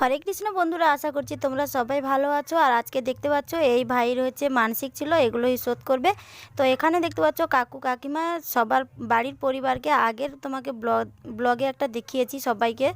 হরে কৃষ্ণ বন্ধুরা, আশা করছি তোমরা সবাই ভালো আছো। আর আজকে দেখতে পাচ্ছ, এই ভাইয়ের হচ্ছে মানসিক ছিল, এগুলোই শোধ করবে। তো এখানে দেখতে পাচ্ছ, কাকু কাকিমা সবার বাড়ির পরিবারকে আগের তোমাকে ব্লগ, ব্লগে একটা দেখিয়েছি সবাইকে,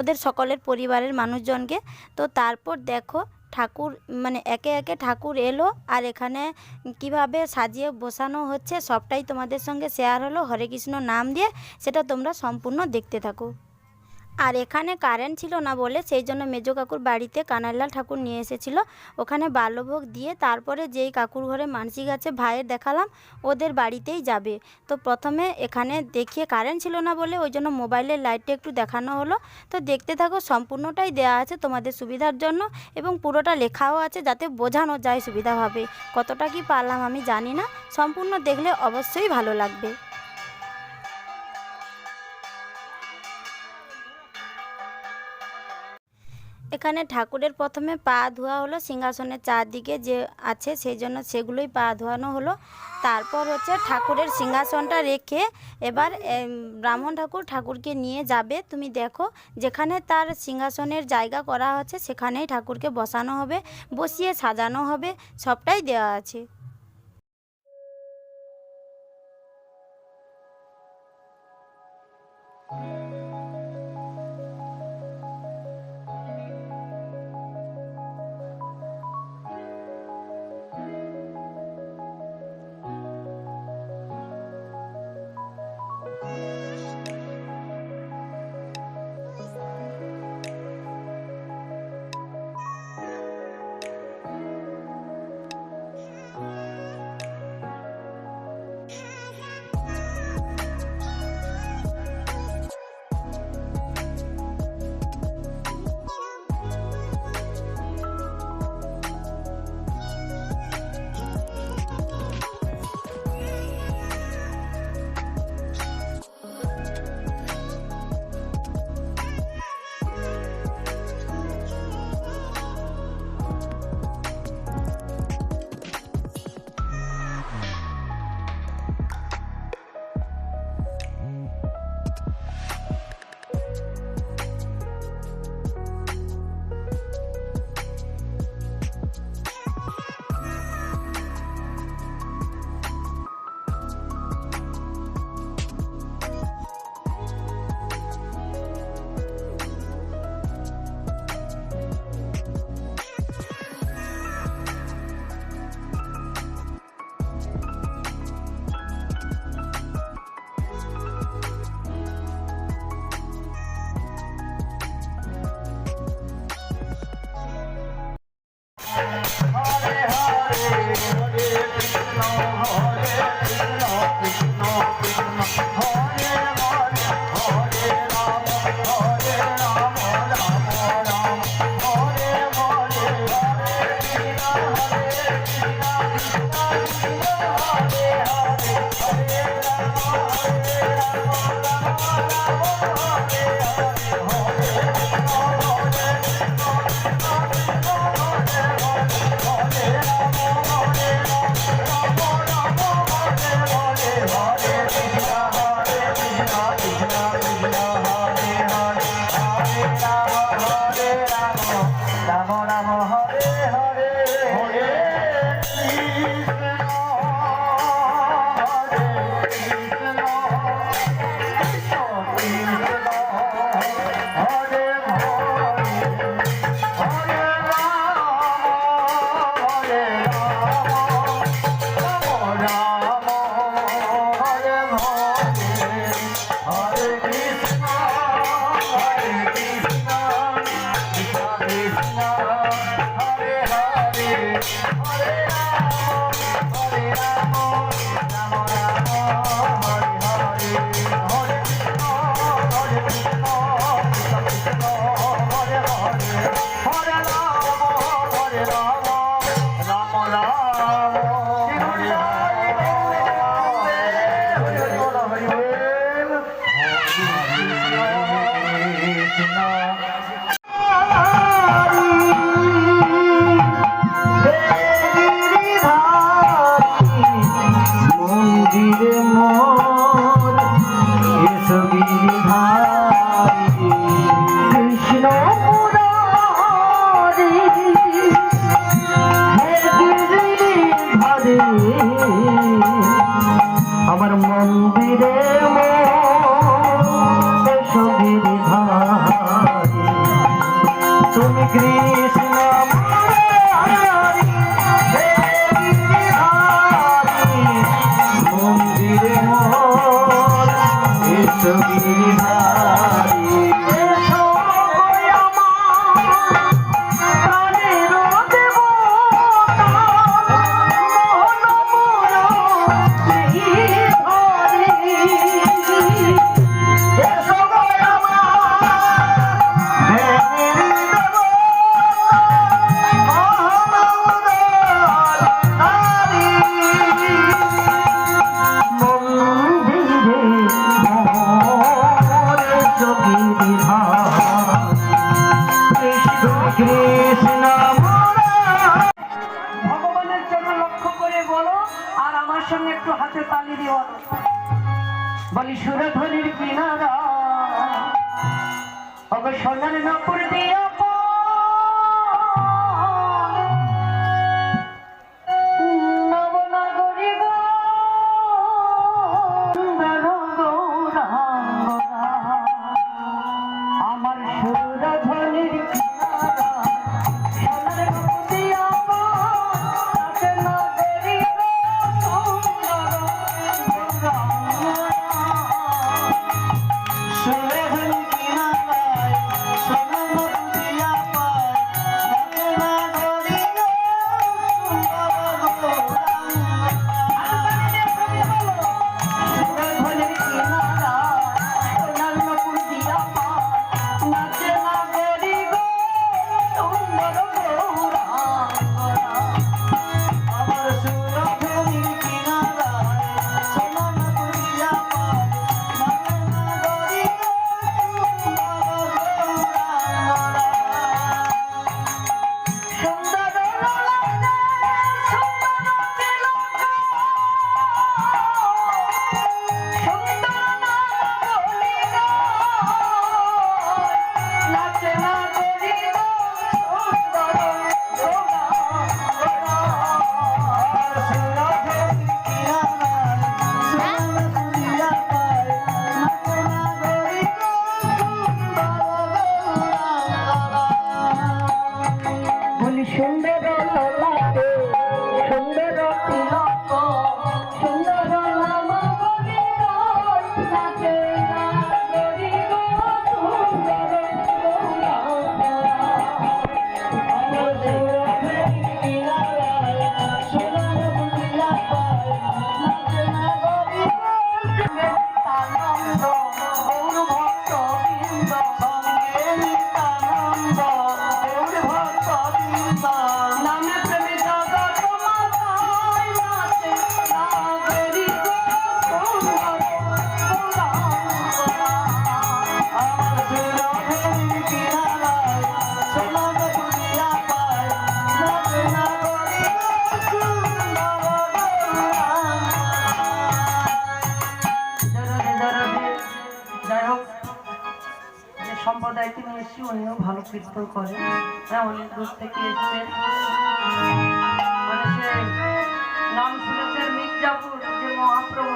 ওদের সকলের পরিবারের মানুষজনকে। তো তারপর দেখো, ঠাকুর মানে একে একে ঠাকুর এলো, আর এখানে কীভাবে সাজিয়ে বসানো হচ্ছে, সবটাই তোমাদের সঙ্গে শেয়ার হলো। হরে কৃষ্ণ নাম দিয়ে, সেটা তোমরা সম্পূর্ণ দেখতে থাকো। আর এখানে কারেন্ট ছিল না বলে সেই জন্য মেজো কাকুর বাড়িতে কানাইলাল ঠাকুর নিয়ে এসেছিল। ওখানে বাল্যভোগ দিয়ে তারপরে যেই কাকুর ঘরে মানসিক আছে ভাইয়ের দেখালাম, ওদের বাড়িতেই যাবে। তো প্রথমে এখানে দেখিয়ে কারেন্ট ছিল না বলে ওই জন্য মোবাইলের লাইটটা একটু দেখানো হলো। তো দেখতে থাকো সম্পূর্ণটাই দেওয়া আছে তোমাদের সুবিধার জন্য এবং পুরোটা লেখাও আছে যাতে বোঝানো যায় সুবিধাভাবে। কতটা কি পারলাম আমি জানি না। সম্পূর্ণ দেখলে অবশ্যই ভালো লাগবে। এখানে ঠাকুরের প্রথমে পা ধোয়া হলো, সিংহাসনের চারদিকে যে আছে সেই জন্য সেগুলোই পা ধোয়ানো হলো। তারপর হচ্ছে ঠাকুরের সিংহাসনটা রেখে এবার ব্রাহ্মণ ঠাকুর ঠাকুরকে নিয়ে যাবে। তুমি দেখো, যেখানে তার সিংহাসনের জায়গা করা হচ্ছে সেখানেই ঠাকুরকে বসানো হবে, বসিয়ে সাজানো হবে, সবটাই দেওয়া আছে। la la করে। হ্যাঁ, অনেক দূর থেকে এসছে। নাম শুনেছেন মির্জাপুর যে মহাপ্রভু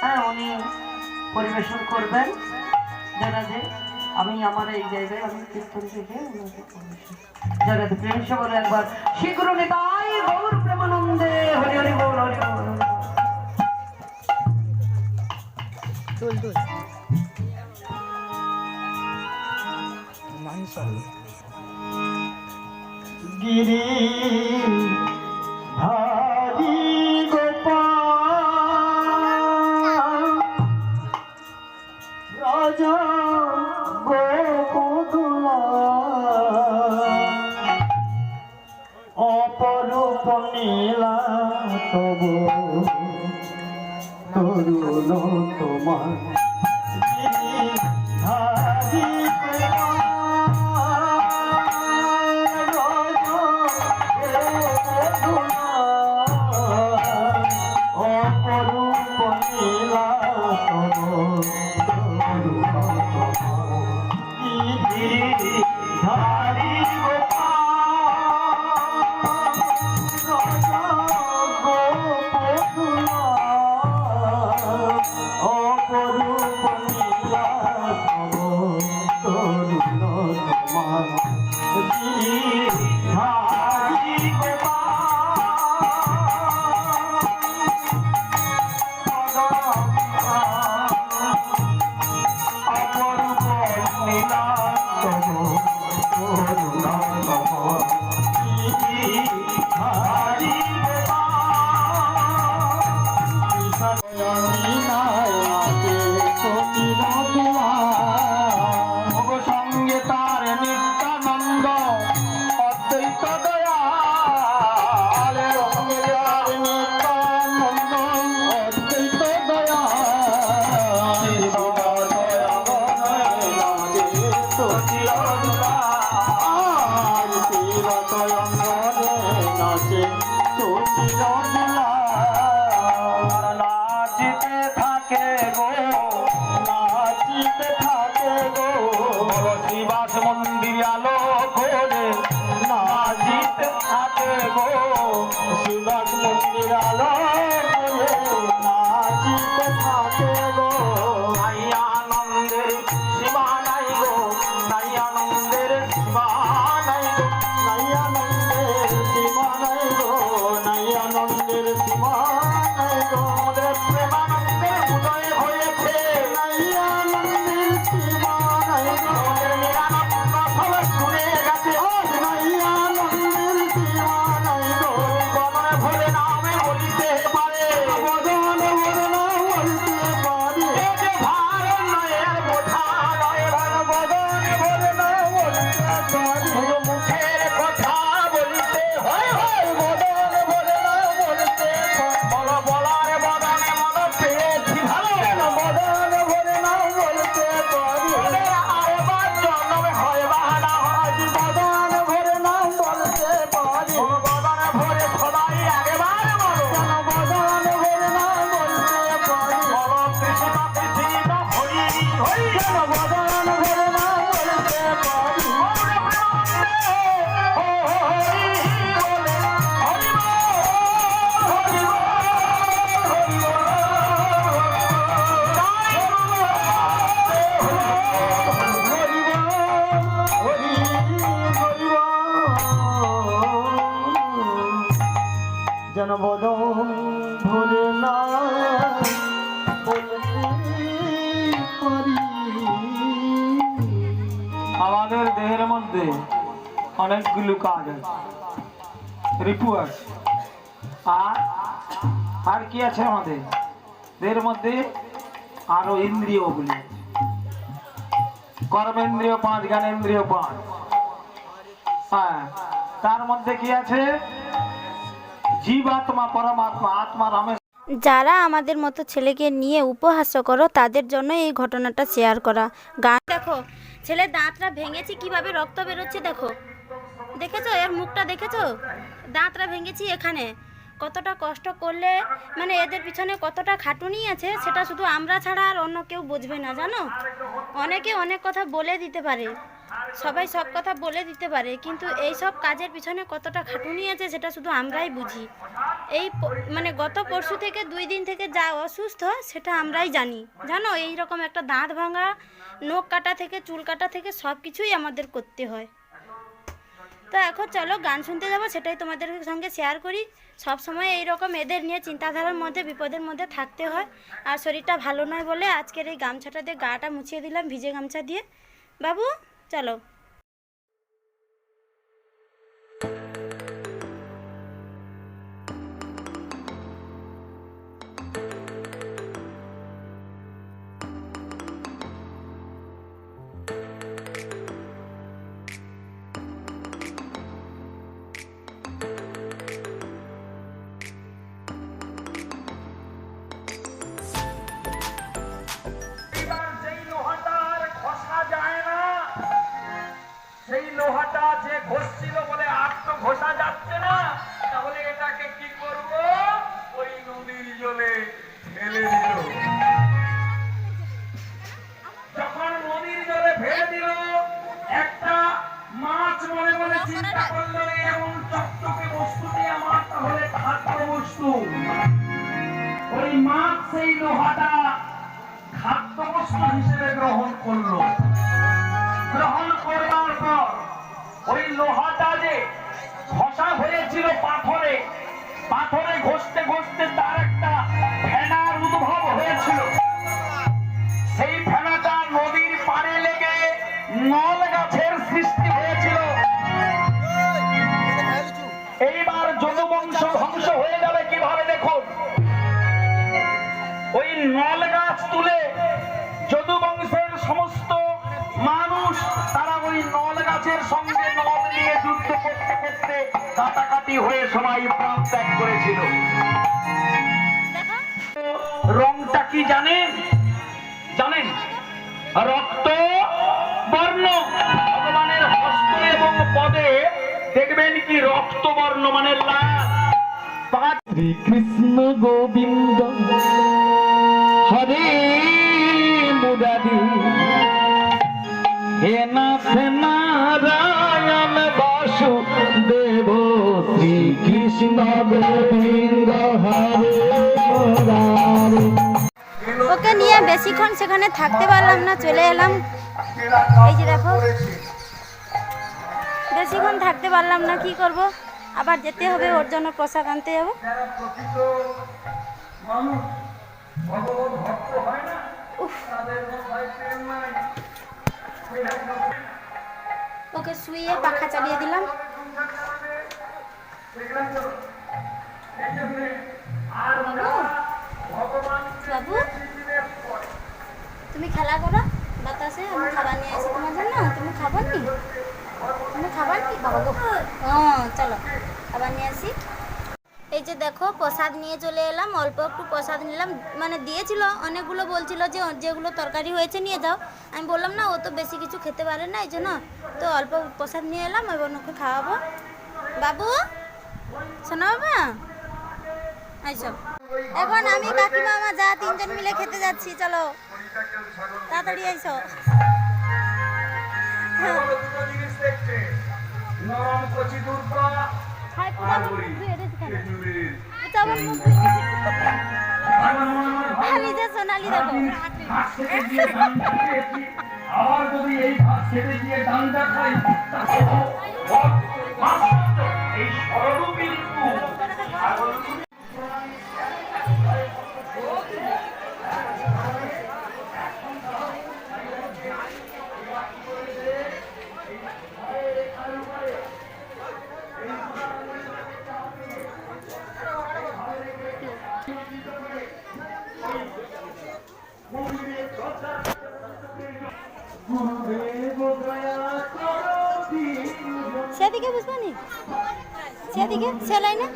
হ্যাঁ উনি পরিবেশন করবেন। যারা যে, আমি আমার এই জায়গায় আমি কীর্তন থেকে যারা প্রেম সবর একবার, শীঘ্র নেতাই গৌর প্রেমানন্দে, হরি হরি বল হরি বল পারবে গিরি হারি গোপাল রাজা অপরূপ নীলা তব তরুণ তোমার অনেকগুলো কাজ আছে রিপু আছে আর আর কি আছে আমাদের? দেহের মধ্যে আরও ইন্দ্রিয়গুলি আছে। কর্মেন্দ্রিয় পাঁচ, জ্ঞানেন্দ্রিয় পাঁচ। হ্যাঁ তার মধ্যে কি আছে? জীবাত্মা, পরমাত্মা, আত্মা রামের যারা আমাদের মতো ছেলেকে নিয়ে উপহাস করো, তাদের জন্য এই ঘটনাটা শেয়ার করা। গান দেখো, ছেলের দাঁতটা ভেঙেছে, কীভাবে রক্ত বেরোচ্ছে দেখো। দেখেছ? এর মুখটা দেখেছ? দাঁতটা ভেঙেছি এখানে। কতটা কষ্ট করলে মানে এদের পিছনে কতটা খাটুনি আছে, সেটা শুধু আমরা ছাড়া আর অন্য কেউ বুঝবে না, জানো? অনেকে অনেক কথা বলে দিতে পারে। সবাই সব কথা বলে দিতে পারে, কিন্তু এই সব কাজের পিছনে কতটা খাটুনি আছে, সেটা শুধু আমরাই বুঝি। এই মানে গত পরশু থেকে দুই দিন থেকে যা অসুস্থ, সেটা আমরাই জানি। জানো? এই রকম একটা দাঁত ভাঙা, নখ কাটা থেকে, চুল কাটা থেকে সব কিছুই আমাদের করতে হয়। তো এখন চলো, গান শুনতে যাব, সেটাই তোমাদের সঙ্গে শেয়ার করি। সব সময় এই রকম এদের নিয়ে চিন্তাধারার মধ্যে, বিপদের মধ্যে থাকতে হয়। আর শরীরটা ভালো নয় বলে আজকের এই গামছাটা দিয়ে গাটা মুছিয়ে দিলাম ভিজে গামছা দিয়ে। বাবু, চলো। তাহলে খাদ্য বস্তু লোহাটা হিসেবে গ্রহণ করল গ্রহণ করবার পর ওই লোহাটা যে ঘষা হয়েছিল পাথরে পাথরে ঘষতে ঘষতে তার গাছ তুলে যদু বংশের সমস্ত মানুষ তারা ওই নল গাছের সঙ্গে নল নিয়ে যুদ্ধ করতে করতে কাটাকাটি হয়ে সবাই প্রাণ ত্যাগ করেছিল। রংটা কি জানেন? জানেন? রক্ত, বর্ণ। ভগবানের হস্ত এবং পদে দেখবেন কি রক্ত, বর্ণ মানে লাল। কৃষ্ণ গোবিন্দ। মুরারি বাসু দেব শ্রী কৃষ্ণ গোবিন্দ হরে ওকে নিয়ে বেশিক্ষণ সেখানে থাকতে পারলাম না, চলে এলাম। এই যে দেখো, বেশিক্ষণ থাকতে পারলাম না, কি করব? আবার যেতে হবে, ওর জন্য প্রসাদ আনতে যাব। ভগবত ভক্ত হয় না তাদের মধ্যে প্রেম নাই। ওকে শুয়ে পাখা চালিয়ে দিলাম। বাবু। তুমি খেলা করো বাতাসে আমি খাবার নিয়ে আসি তোমার জন্য। তুমি খাবার নি তুমি খাবার কি? বাবা গো হ্যাঁ চলো খাবার নিয়ে আসি এই যে দেখো, প্রসাদ নিয়ে চলে এলাম, অল্প একটু প্রসাদ নিলাম। মানে দিয়েছিল, অনেকগুলো বলছিল যে যেগুলো তরকারি হয়েছে নিয়ে যাও। আমি বললাম, না, ও তো বেশি কিছু খেতে পারে না, এই জন্য তো অল্প প্রসাদ নিয়ে এলাম, এবার ওকে খাওয়াবো। বাবু, শোনা বাবা, আইসো। এখন আমি কাকিমা মামা যা তিনজন মিলে খেতে যাচ্ছি, চলো। তাড়াতাড়ি আইসো। নরম কচি দুর্গা ভাবি, খালি যে সোনালি খেয়েছি আবার যদি এই ঘাস খেতে গিয়ে ডান্ডা খাই সেদিকে সেলাই না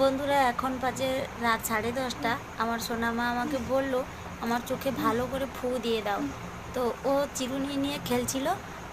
বন্ধুরা, এখন বাজে রাত সাড়ে দশটা। আমার সোনা মা আমাকে বলল, আমার চোখে ভালো করে ফু দিয়ে দাও। তো ও চিরুনি নিয়ে খেলছিল,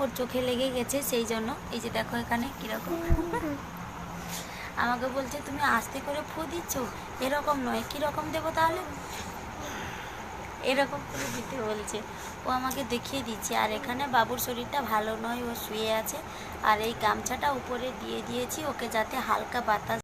ওর চোখে লেগে গেছে সেই জন্য। এই যে দেখো এখানে কীরকম। আমাকে বলছে, তুমি আস্তে করে ফু দিচ্ছ? এরকম নয়। কীরকম দেবো তাহলে? এরকম করে দিতে বলছে। ও আমাকে দেখিয়ে দিচ্ছে, আর এখানে বাবুর শরীরটা ভালো নয়। ও শুয়ে আছে। আর এই গামছাটা উপরে দিয়ে দিয়েছি। ওকে যাতে হালকা বাতাস